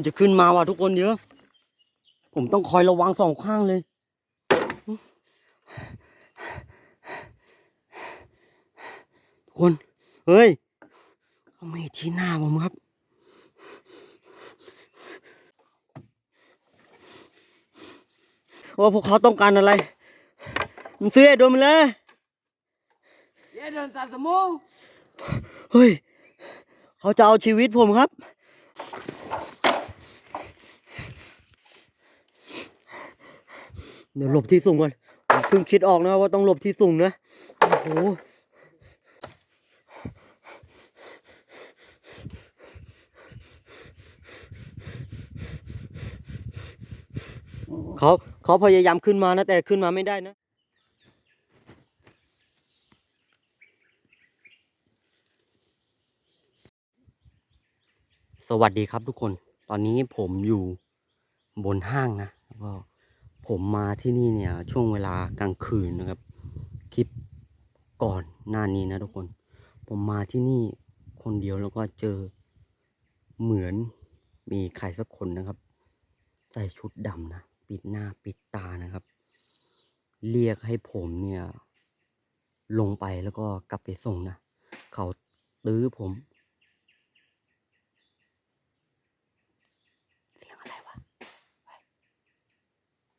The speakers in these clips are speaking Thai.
มันจะขึ้นมาว่ะทุกคนเยอะ ผมต้องคอยระวังสองข้างเลย ทุกคน เฮ้ยเขาไม่ที่หน้าผมครับ ว่าพวกเขาต้องการอะไรมึงซื้อไอ้โดนมันเลย Ya dan tak semua. เฮ้ย เขาจะเอาชีวิตผมครับ เดี๋ยวหลบที่สูงก่อนเพิ่งคิดออกนะว่าต้องหลบที่สูงนะ โอ้โหเขาเขาพยายามขึ้นมานะแต่ขึ้นมาไม่ได้นะสวัสดีครับทุกคน ตอนนี้ผมอยู่บนห้างนะแล้วก็ ผมมาที่นี่เนี่ยช่วงเวลากลางคืนนะครับ คลิปก่อนหน้านี้นะทุกคน ผมมาที่นี่คนเดียวแล้วก็เจอเหมือนมีใครสักคนนะครับ ใส่ชุดดำนะปิดหน้าปิดตานะครับ เรียกให้ผมเนี่ย ลงไปแล้วก็กลับไปส่งนะเขาตื้อผม เสียงอะไรวะเฮ้ย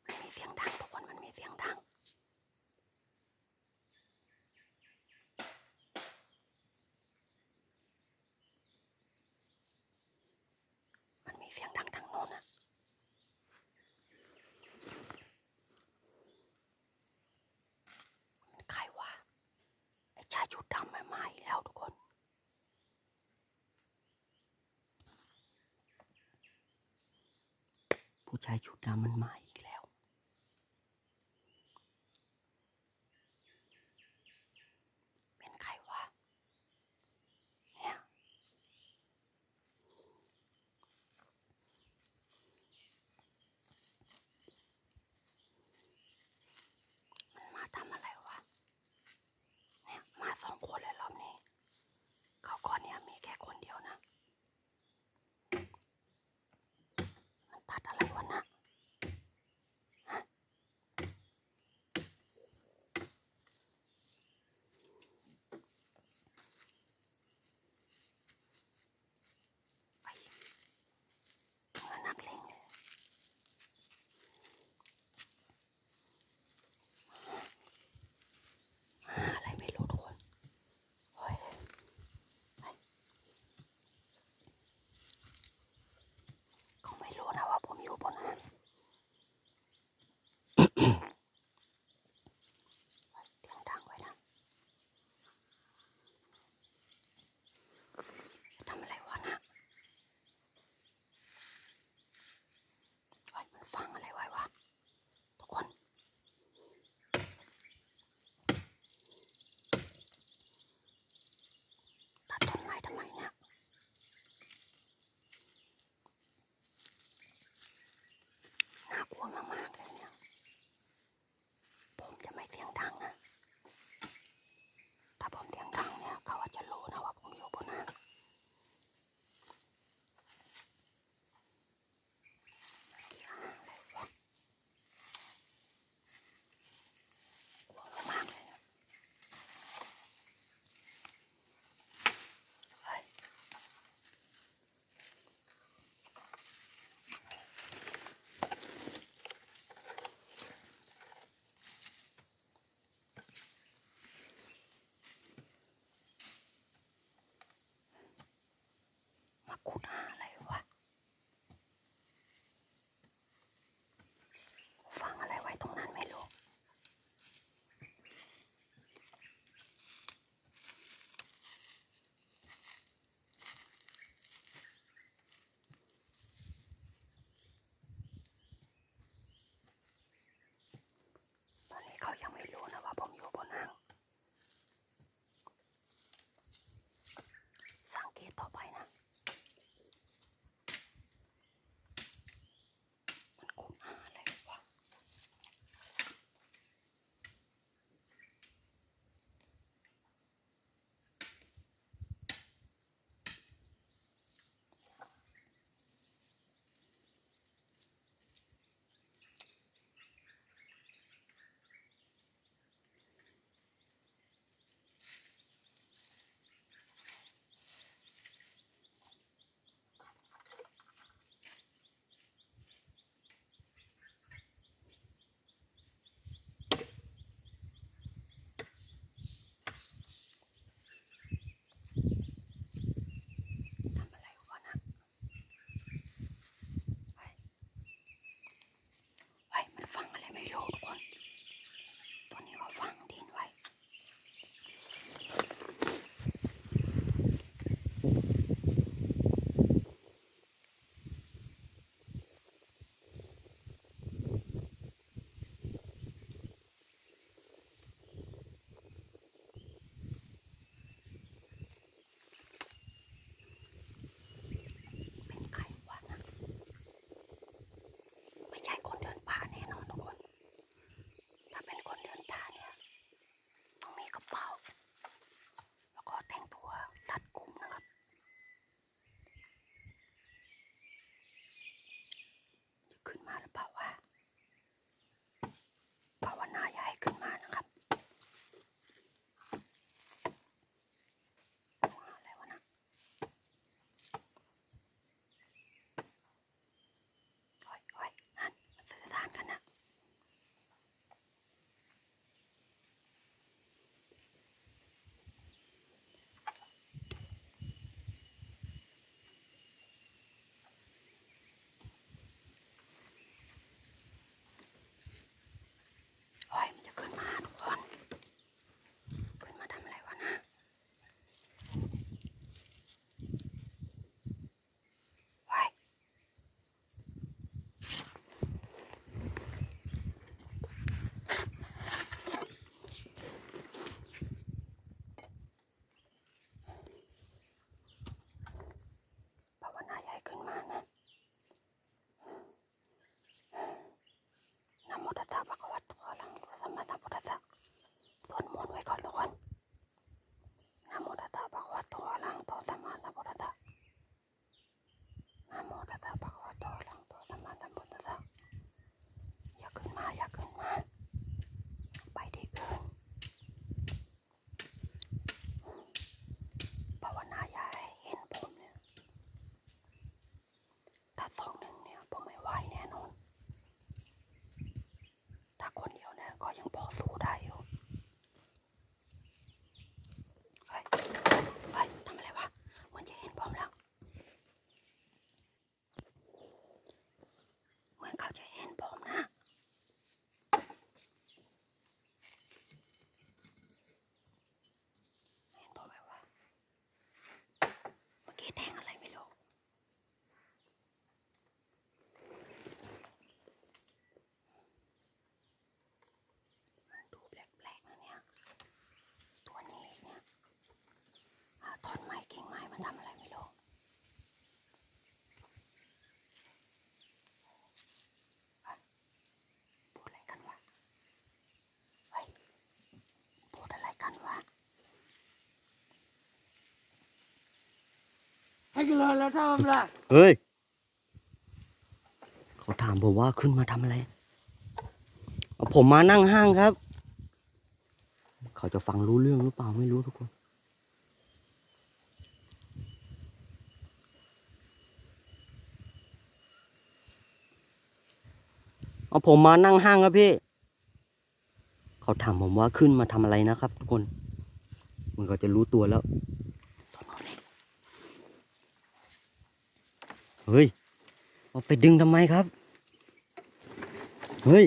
มันมีเสียงดังทุกคนมันมีเสียงดัง มันมีเสียงดังทางโนะใครวะไอ้ชายชุดดำมามาอีกแล้วทุกคน ผู้ชายชุดดำมันใหม่กแล้ว เป็นใครวะ เนี่ย มันมาทำอะไรวะ เนี่ย มาสองคนเลยรอบนี้ เขาก่อนเนี่ยมีแค่คนเดียวนะ มันตัดอะไรวะนะฮะไปเหมือนนักเลงเลยหาอะไรไม่รู้ทุกคนโอ้ยไปเขาไม่รู้นะว่าผมอยู่บนห้าง ไว้เสียงดังไว้นะจะทำอะไรวะนะไว้มันฟังอะไรไว้วะ ทุกคน ตัดต้ กิโลแล้วทำละเฮ้ย เขาถามผมว่าขึ้นมาทำอะไร เอาผมมานั่งห้างครับ เขาจะฟังรู้เรื่องหรือเปล่าไม่รู้ทุกคน เอาผมมานั่งห้างครับพี่ เขาถามผมว่าขึ้นมาทำอะไรนะครับทุกคน มันก็จะรู้ตัวแล้ว เฮ้ยเอาไปดึงทำไมครับ เฮ้ย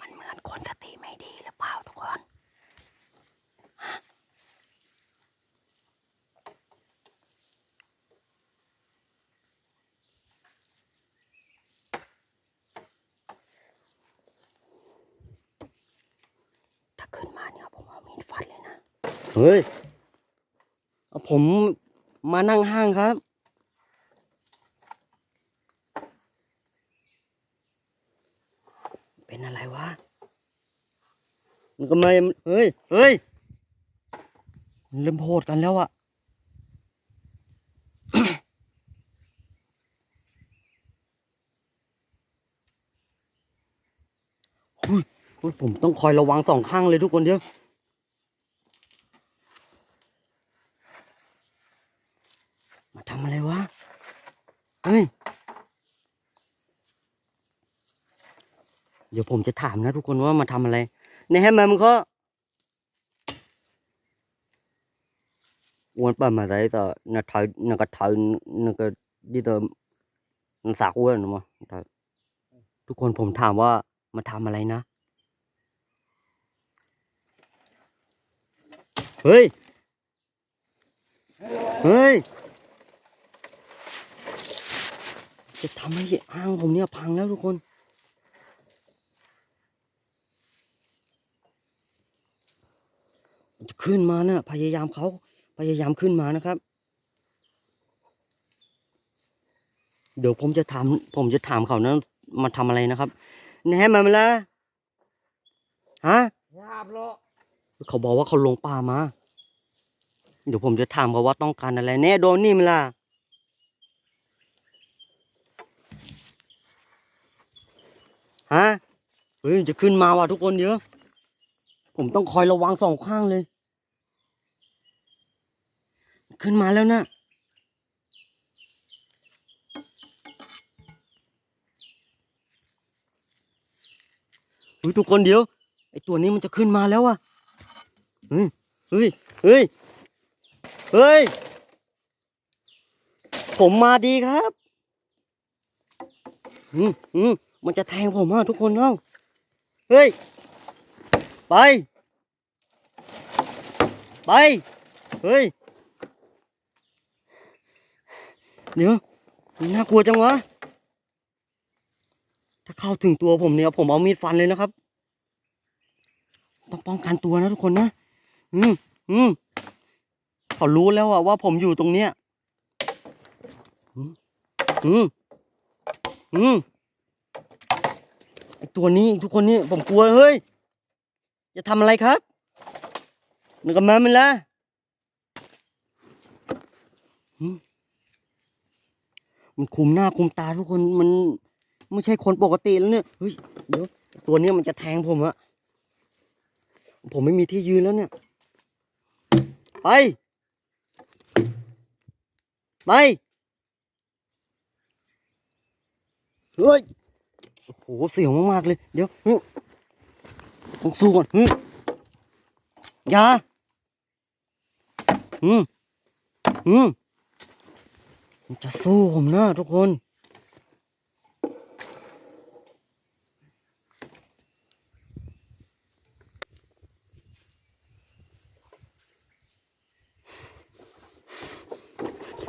มันเหมือนคนสติไม่ดีหรือเปล่าทุกคนฮะถ้าขึ้นมาเนี่ยผมเอามีดฟันเลยนะ เฮ้ยเอาผมมานั่งห้างครับ เป็นอะไรวะ มันก็ไม่ เฮ้ย เฮ้ยมันเริ่มโหดกันแล้วอะหุยหุยผมต้องคอยระวังสองข้างเลยทุกคนเดี๋ยว มาทำอะไรวะ เฮ้ย เดี๋ยวผมจะถามนะทุกคนว่ามาทำอะไรในแฮมมันก็วันป่ามาได้แต่นาทายนากระทายนากระดีแต่นันสากอ้วนนะมั้งทุกคนผมถามว่ามาทำอะไรนะ เฮ้ย เฮ้ย จะทำให้อ้างผมเนี่ยพังแล้วทุกคน มันจะ ขึ้นมานะพยายามเขาพยายามขึ้นมานะครับ เดี๋ยวผมจะถามผมจะถามเขานะมาทำอะไรนะครับแหนมามาแล้วฮะยาบโลเขาบอกว่าเขาลงป่ามา เดี๋ยวผมจะถามเขาว่าต้องการอะไร แน่โดนนี่มาล่ะฮะเฮ้ยจะขึ้นมาว่ะทุกคนเดี๋ยวผมต้องคอยระวังสองข้างเลย ขึ้นมาแล้วนะเฮ้ยทุกคนเดี๋ยวไอตัวนี้มันจะขึ้นมาแล้วอะเฮ้ยเฮ้ยเฮ้ยเฮ้ย ผมมาดีครับอืมอืมมันจะแทงผมอะทุกคนเอ้าเฮ้ย ไป ไป เฮ้ย เดี๋ยวน่ากลัวจังวะ ถ้าเข้าถึงตัวผมเนี่ยผมเอามีดฟันเลยนะครับ ต้องป้องกันตัวนะทุกคนนะ อืมอืมเขารู้แล้วอะว่าผมอยู่ตรงเนี้ย อืมอืมอืมไอตัวนี้ทุกคนนี่ผมกลัวเฮ้ย จะทำอะไรครับนึกกันมามันละอืม มันคุมหน้าคุมตาทุกคนมันไม่ใช่คนปกติแล้วเนี่ยเฮ้ยเดี๋ยวตัวเนี้ยมันจะแทงผมอะผมไม่มีที่ยืนแล้วเนี่ย ไป ไปเฮ้ยโอ้โหเสียวมากๆเลย เดี๋ยวฮึต้องสู้ก่อนฮึอย่าอืมอืม มันจะสู้ผมนะทุกคน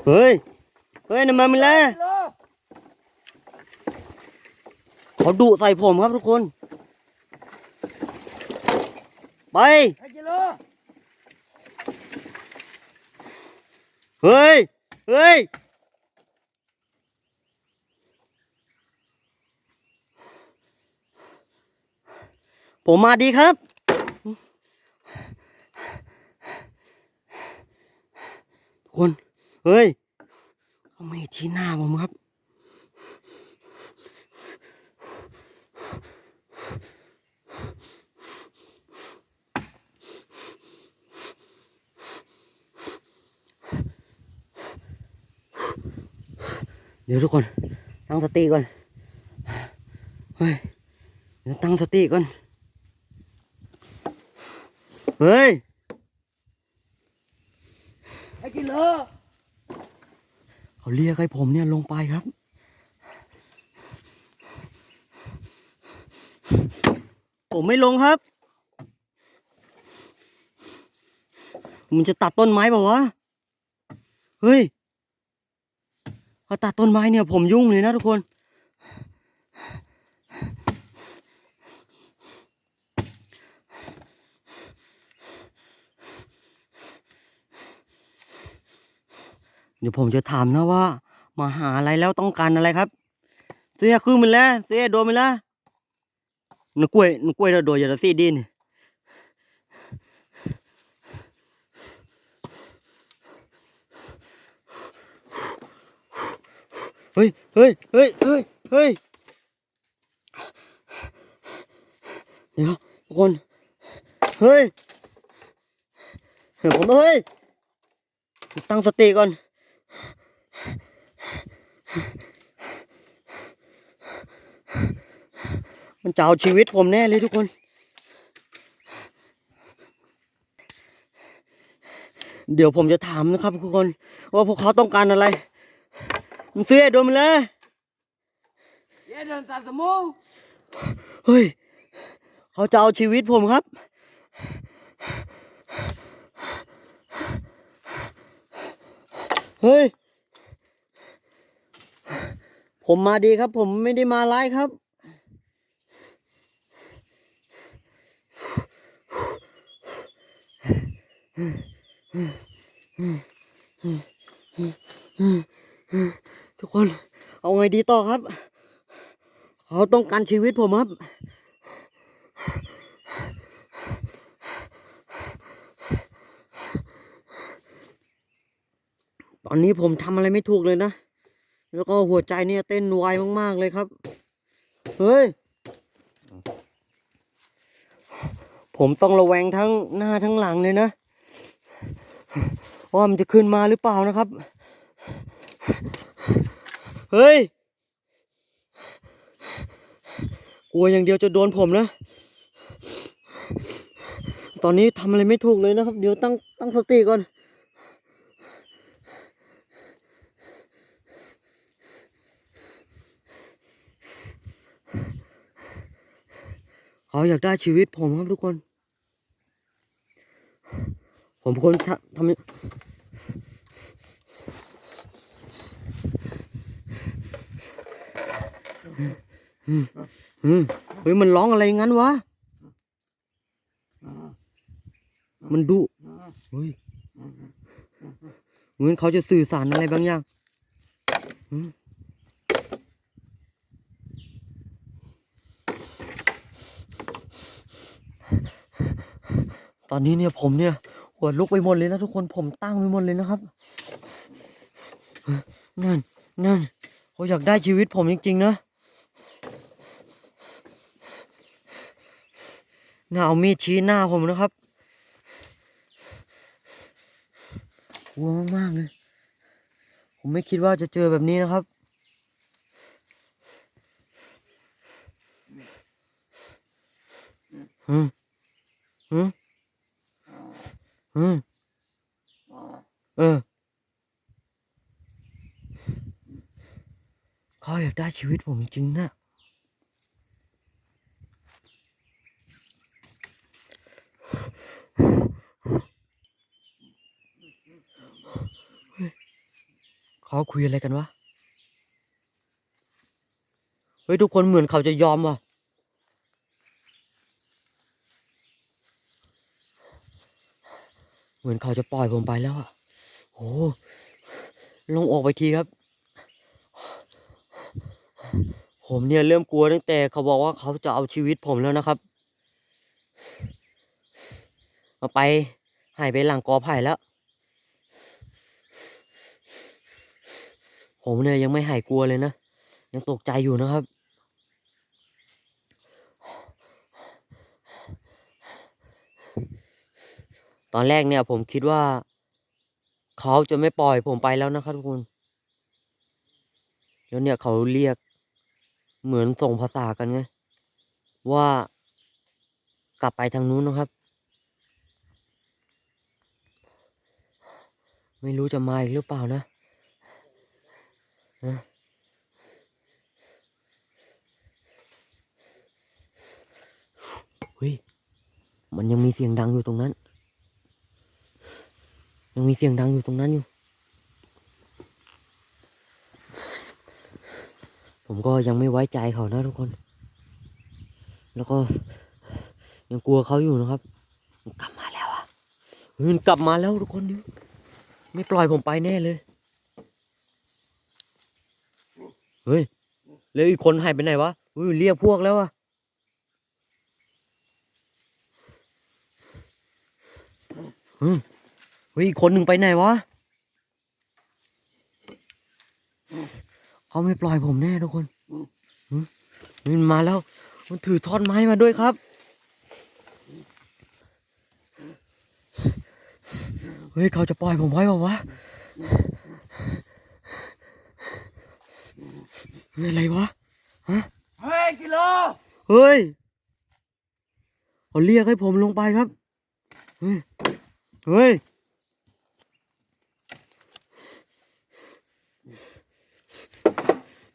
เฮ้ย เฮ้ยน้ำมันมันแล้วโลเขาดุใส่ผมครับทุกคน ไปให้กิโลเฮ้ย เฮ้ย ผมมาดีครับ คน เฮ้ยทำไมที่หน้าผมครับ เดี๋ยวทุกคน ตั้งสติก่อน เฮ้ย เดี๋ยวตั้งสติก่อน เฮ้ยไอ้กิโลเขาเรียกให้ผมเนี่ยลงไปครับ ผมไม่ลงครับ มันจะตัดต้นไม้เปล่าวะ เฮ้ยเขาตัดต้นไม้เนี่ยผมยุ่งเลยนะทุกคน เดี๋ยวผมจะถามนะว่า มาหาอะไรแล้วต้องการอะไรครับ เสียคือมันแล้ว เสียโดนมันแล้วนกล้วยนกล้วยเราโดนอย่าละสีดินเฮ้ยเฮ้ยเฮ้ยเฮ้ยเฮ้ยเดี๋ยวทุกคน เฮ้ยเดี๋ยวผมเฮ้ยตั้งสติก่อน มันจะเอาชีวิตผมแน่เลยทุกคน เดี๋ยวผมจะถามนะครับทุกคน ว่าพวกเขาต้องการอะไรมันเสียโดนมันเลยเย็นเดินตาสมูเฮ้ย เขาจะเอาชีวิตผมครับ เฮ้ย ผมมาดีครับ ผมไม่ได้มาร้ายครับ ทุกคน เอาไงดีต่อครับ เขาต้องการชีวิตผมครับ ตอนนี้ผมทำอะไรไม่ถูกเลยนะ แล้วก็หัวใจเนี่ยเต้นไวมากๆเลยครับ เฮ้ยผมต้องระแวงทั้งหน้าทั้งหลังเลยนะ ว่ามันจะขึ้นมาหรือเปล่านะครับ เฮ้ย กลัวอย่างเดียวจะโดนผมนะ ตอนนี้ทำอะไรไม่ถูกเลยนะครับ เดี๋ยวตั้งตั้งสติก่อน เขาอยากได้ชีวิตผมครับทุกคน ผมคนทำทำอืมอืมเฮ้ยมันร้องอะไรงั้นวะ มันดุเฮ้ยเหมือนเขาจะสื่อสารอะไรบางอย่างตอนนี้เนี่ยผมเนี่ย หัวลุกไปหมดเลยนะทุกคนผมตั้งไปหมดเลยนะครับนั่นนั่นเขาอยากได้ชีวิตผมจริงๆนะน่าเอามีดชี้หน้าผมนะครับกลัวมากๆเลย ผมไม่คิดว่าจะเจอแบบนี้นะครับ อืมอืม อืมเออเขาอยากได้ชีวิตผมจริงๆนะเขาคุยอะไรกันวะ เฮ้ย ทุกคนเหมือนเขาจะยอมว่ะ เหมือนเขาจะปล่อยผมไปแล้วอะโอ้ลงออกไปทีครับ ผมเนี่ยเริ่มกลัวตั้งแต่เขาบอกว่าเขาจะเอาชีวิตผมแล้วนะครับมาไปหายไปหลังกอไผ่แล้ว ผมเนี่ยยังไม่หายกลัวเลยนะ ยังตกใจอยู่นะครับ ตอนแรกเนี่ยผมคิดว่า เขาจะไม่ปล่อยผมไปแล้วนะครับทุกคน แล้วเนี่ยเขาเรียกเหมือนส่งภาษากันไง ว่ากลับไปทางนู้นนะครับ ไม่รู้จะมาอีกหรือเปล่านะนะเฮ้ย มันยังมีเสียงดังอยู่ตรงนั้น ยังมีเสียงดังอยู่ตรงนั้นอยู่ ผมก็ยังไม่ไว้ใจเขานะทุกคน แล้วก็ ยังกลัวเขาอยู่นะครับมันกลับมาแล้วอะมันกลับมาแล้วทุกคนดูไม่ปล่อยผมไปแน่เลย เฮ้ย แล้วอีกคนหายไปไหนวะเฮ้ยเรียกพวกแล้วอะเฮ้ย เฮ้ยอีกคนหนึ่งไปไหนวะเขาไม่ปล่อยผมแน่ทุกคนหึมันมาแล้ว มันถือท่อนไม้มาด้วยครับ เฮ้ยเขาจะปล่อยผมไว้เปล่าวะเฮ้ยอะไรวะ ฮะ เฮ้ยกิโล เฮ้ยเขาเรียกให้ผมลงไปครับ เฮ้ย เฮ้ย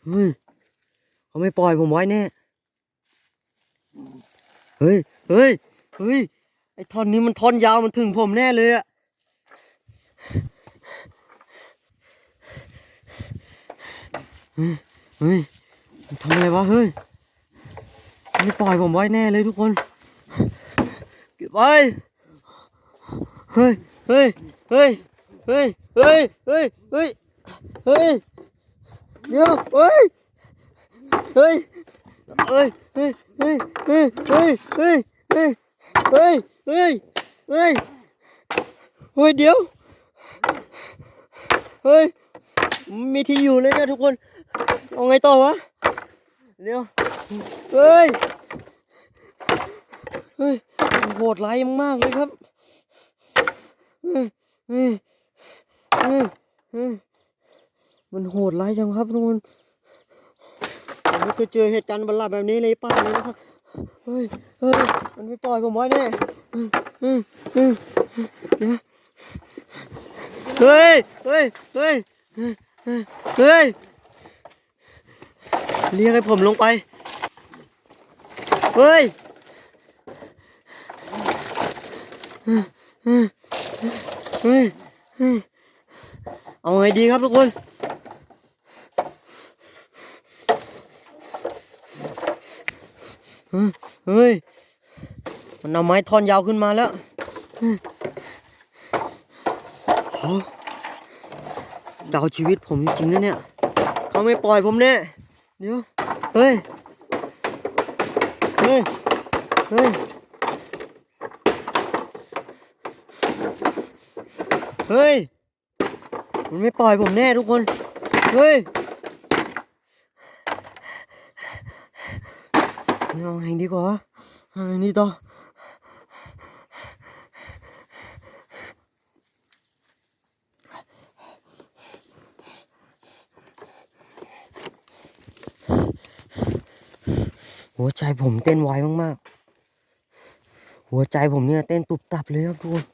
เฮ้ยเขาไม่ปล่อยผมไว้แน่ เฮ้ย เฮ้ย เฮ้ย ไอ้ท่อนนี้มันท่อนยาวมันถึงผมแน่เลยอะเฮ้ย เฮ้ยทำอะไรวะเฮ้ย ไม่ปล่อยผมไว้แน่เลยทุกคนเก็บไว้ เฮ้ย เฮ้ย เฮ้ย เฮ้ย เฮ้ย เฮ้ย เฮ้ย เฮ้ย เดี๋ยวเฮ้ย เฮ้ย เฮ้ย เฮ้ย เฮ้ย เฮ้ย เฮ้ย เฮ้ย เฮ้ย เฮ้ย เฮ้ย เฮ้ย เฮ้ย เดี๋ยว เฮ้ย มีที่อยู่เลยเนี่ยทุกคน เอาไงต่อวะ เดี๋ยว เฮ้ย เฮ้ย โหดร้ายมากเลยครับ เฮ้ย เฮ้ย เฮ้ยเฮ้ย มันโหดร้ายจังครับทุกคนผมไม่เคยเจอเหตุการณ์ประหลาดแบบนี้เลยป้าเลยนะครับเฮ้ยเฮ้ยมันไม่ปล่อยผมไว้แน่เฮ้ยเฮ้ยเฮ้ยเฮ้ยเฮ้ยเฮ้ยเฮ้ยเรียกให้ผมลงไปเฮ้ยเฮ้ยเฮ้ยเอาไงดีครับทุกคน เฮ้ย มันเอาไม้ท่อนยาวขึ้นมาแล้วเดาชีวิตผมจริงๆนะเนี่ย เขาไม่ปล่อยผมแน่ เดี๋ยว เฮ้ย เฮ้ย เฮ้ย เฮ้ย มันไม่ปล่อยผมแน่ทุกคน เฮ้ย เอาไงดีกว่าเอาไงดีต่อหัวใจผมเต้นไวมากๆ หัวใจผมเนี่ยเต้นตุบตับเลยครับทุกคน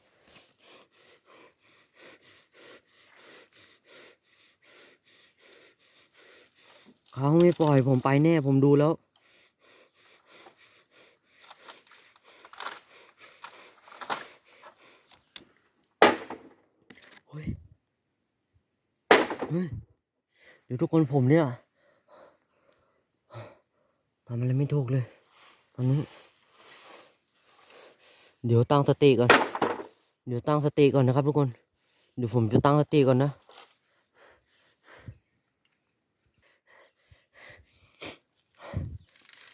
เขาไม่ปล่อยผมไปแน่ผมดูแล้ว เฮ้ยเดี๋ยวทุกคนผมเนี่ยทำอะไรไม่ถูกเลย ตอนนี้ เดี๋ยวตั้งสติก่อน เดี๋ยวตั้งสติก่อนนะครับ ทุกคน เดี๋ยวผมจะตั้งสติก่อนนะ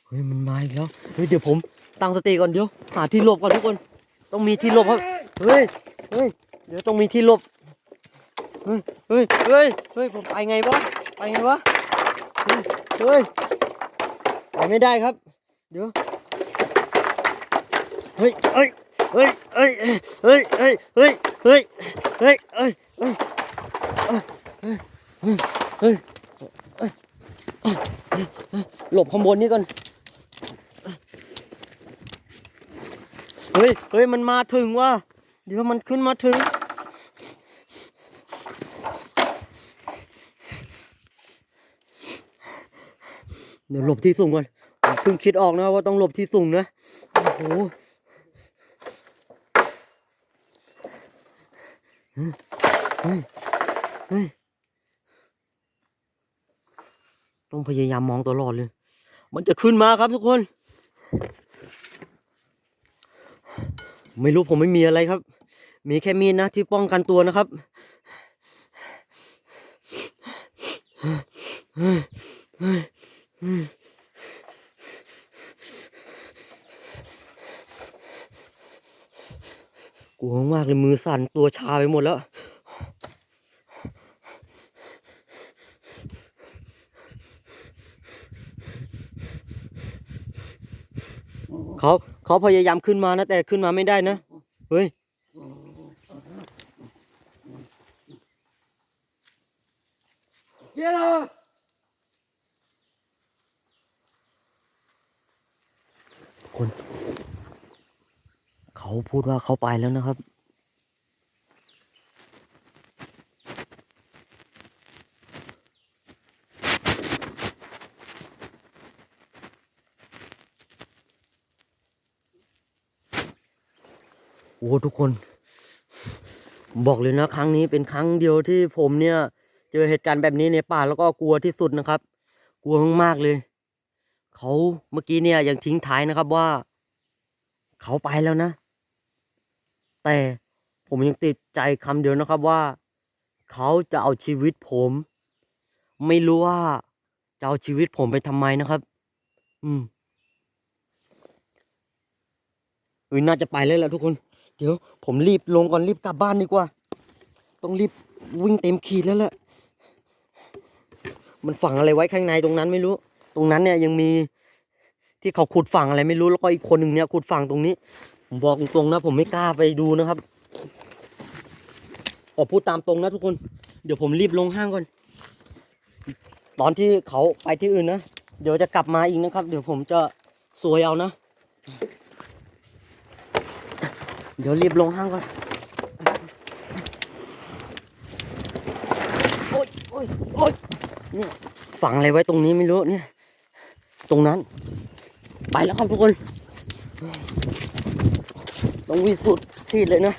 เฮ้ยมันมาอีกแล้ว เฮ้ยเดี๋ยวผมตั้งสติก่อนเดี๋ยวหาที่หลบก่อนทุกคน ต้องมีที่หลบครับ เฮ้ย เฮ้ย เดี๋ยวต้องมีที่หลบ ฮ้ยเฮ้ยเฮ้ยเฮ้ยผมไปไงวะไปไงวะเฮ้ยเฮ้ยไปไม่ได้ครับ เดี๋ยวเฮ้ยเฮ้ยเฮ้ยเฮ้ยเฮ้ยเฮ้ยเฮ้ยเฮ้ยเฮ้ยเฮ้ยเฮ้ยเฮ้ยหลบข้างบนนี้ก่อนเฮ้ยเฮ้ยมันมาถึงว่ะเดี๋ยวมันขึ้นมาถึง เดี๋ยวหลบที่สูงก่อนเพิ่งคิดออกนะว่าต้องหลบที่สูงนะ โอ้โหเฮ้ยเฮ้ยต้องพยายามมองตลอดเลย มันจะขึ้นมาครับทุกคน ไม่รู้ผมไม่มีอะไรครับ มีแค่มีดนะที่ป้องกันตัวนะครับ กลัวมากเลยมือสั่นตัวชาไปหมดแล้ว เขาเขาพยายามขึ้นมานะ แต่ขึ้นมาไม่ได้นะ เฮ้ย Get up! คน เขาพูดว่าเขาไปแล้วนะครับ โอ้ทุกคนบอกเลยนะครั้งนี้เป็นครั้งเดียวที่ผมเนี่ย เจอเหตุการณ์แบบนี้ในป่าแล้วก็กลัวที่สุดนะครับ กลัวมากๆเลย เขาเมื่อกี้เนี่ยยังทิ้งท้ายนะครับว่า เขาไปแล้วนะ แต่ผมยังติดใจคำเดียวนะครับว่า เขาจะเอาชีวิตผม ไม่รู้ว่าจะเอาชีวิตผมไปทำไมนะครับ อืมเฮ้ยน่าจะไปแล้วแหละทุกคน เดี๋ยว ผมรีบลงก่อนรีบกลับบ้านดีกว่า ต้องรีบวิ่งเต็มขีดแล้วแหละ มันฝังอะไรไว้ข้างในตรงนั้นไม่รู้ ตรงนั้นเนี่ยยังมีที่เขาขุดฝังอะไรไม่รู้แล้วก็อีกคนหนึ่งเนี่ยขุดฝังตรงนี้ ผมบอกตรงๆนะผมไม่กล้าไปดูนะครับขอพูดตามตรงนะทุกคน เดี๋ยวผมรีบลงห้างก่อน ตอนที่เขาไปที่อื่นนะเดี๋ยวจะกลับมาอีกนะครับ เดี๋ยวผมจะสวยเอานะ เดี๋ยวรีบลงห้างก่อนโอ๊ยโอ๊ยโอ๊ยเนี่ยฝังอะไรไว้ตรงนี้ไม่รู้เนี่ย ตรงนั้น ไปแล้วครับทุกคน ต้องวิสุทธิ์ที่เลยนะ